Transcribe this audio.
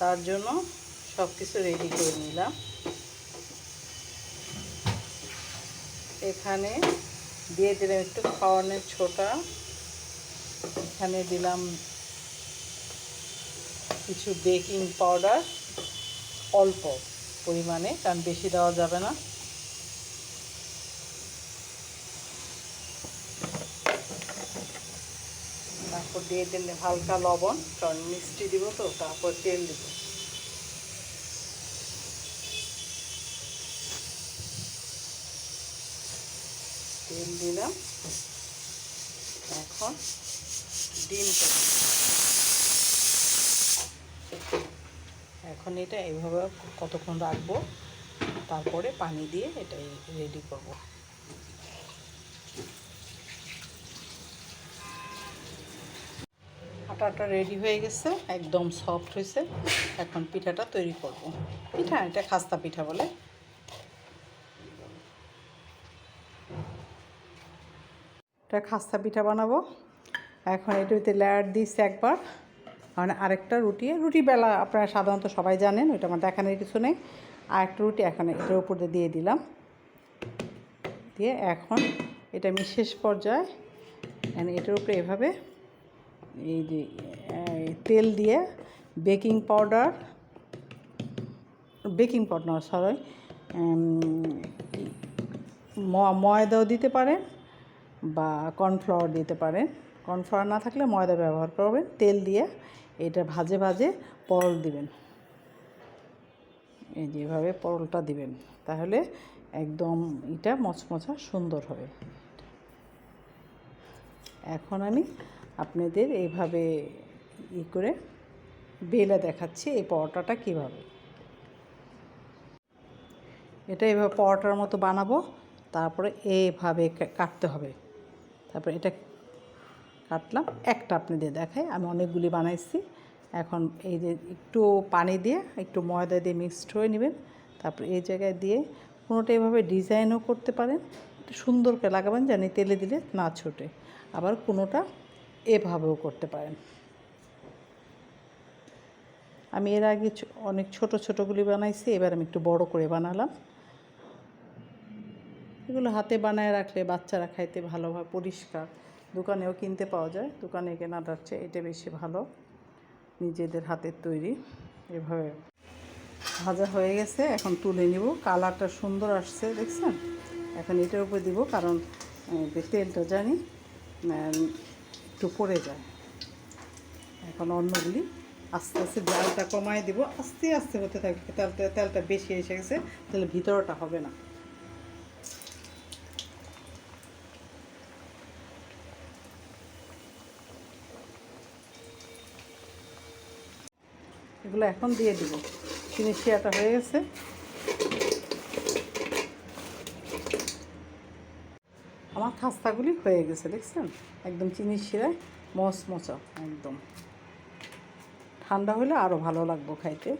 তার জন্য সব কিছু রেডি করে নিলাম। এখানে দিয়ে দিলাম একটু খাওয়ানোর ছোটা। এখানে দিলাম কিছু বেকিং পাউডার অল্প পরিমাণে, কারণ বেশি দেওয়া যাবে না। তারপর দিয়ে দিলে হালকা লবণ, কারণ মিষ্টি দিব তো, তারপর তেল দিব। তেল দিলাম। এখন ডিমটা এখন এটা এইভাবে কতক্ষণ রাখব? তারপরে পানি দিয়ে এটা রেডি করব। আটাটা রেডি হয়ে গেছে, একদম সফট হয়েছে। এখন পিঠাটা তৈরি করব। পিঠা, এটা খাস্তা পিঠা বলে। এটা খাস্তা পিঠা বানাবো। এখন এটাতে লেয়ার দিচ্ছে একবার। মানে আরেকটা রুটি। রুটি বেলা আপনারা সাধারণত সবাই জানেন, ওইটা আমার দেখানোর কিছু নেই। আরেকটা রুটি এখন এটার উপরে দিয়ে দিলাম। দিয়ে এখন এটা আমি শেষ পর্যায়ে মানে এটার উপরে এভাবে এই যে তেল দিয়ে baking powder baking powder sorry ময়দাও দিতে পারেন বা কর্নফ্লাওয়ার দিতে পারেন। কর্নফ্লাওয়ার না থাকলে ময়দা ব্যবহার করবেন, তেল দিয়ে এটা ভাজে ভাজে পরল দিবেন। এই যেভাবে পরলটা দিবেন, তাহলে একদম এটা মচমচা সুন্দর হবে। এখন আমি আপনাদের এইভাবে ই করে বেলে দেখাচ্ছি এই পরোটাটা কীভাবে। এটা এভাবে পরোটার মতো বানাবো, তারপরে এভাবে কাটতে হবে। তারপরে এটা কাটলাম, একটা আপনাদের দেখাই, আমি অনেকগুলি বানাইছি। এখন এই যে একটু পানি দিয়ে, একটু ময়দা দিয়ে মিক্সড হয়ে নেবেন। তারপর এই জায়গায় দিয়ে কোনোটা এভাবে ডিজাইনও করতে পারেন। একটু সুন্দর করে লাগাবেন জানি তেলে দিলে না ছোটে। আবার কোনোটা এভাবেও করতে পারেন। আমি এর আগে অনেক ছোট ছোটোগুলি বানাইছি, এবার আমি একটু বড় করে বানালাম। এগুলো হাতে বানায় রাখলে বাচ্চারা খাইতে ভালো হয় পরিষ্কার। দোকানেও কিনতে পাওয়া যায়, দোকানে কেনাটার চেয়ে এটা বেশি ভালো, নিজেদের হাতের তৈরি। এভাবে ভাজা হয়ে গেছে, এখন তুলে নিব। কালারটা সুন্দর আসছে, দেখছেন? এখন এটার উপরে দিব, কারণ তেলটা জানি একটু পড়ে যায়। এখন অন্যগুলি আস্তে আস্তে জালটা কমায় দিব, আস্তে আস্তে হতে থাকবে। তেলটা তেলটা বেশি এসে গেছে, তাহলে ভিতরটা হবে না। এগুলো এখন দিয়ে দিব। চিনি শিয়াটা হয়ে গেছে। আমার খাস্তাগুলি হয়ে গেছে, দেখছেন? একদম চিনি শিরায় মচ মচা একদম। ঠান্ডা হলে আরও ভালো লাগবো খাইতে।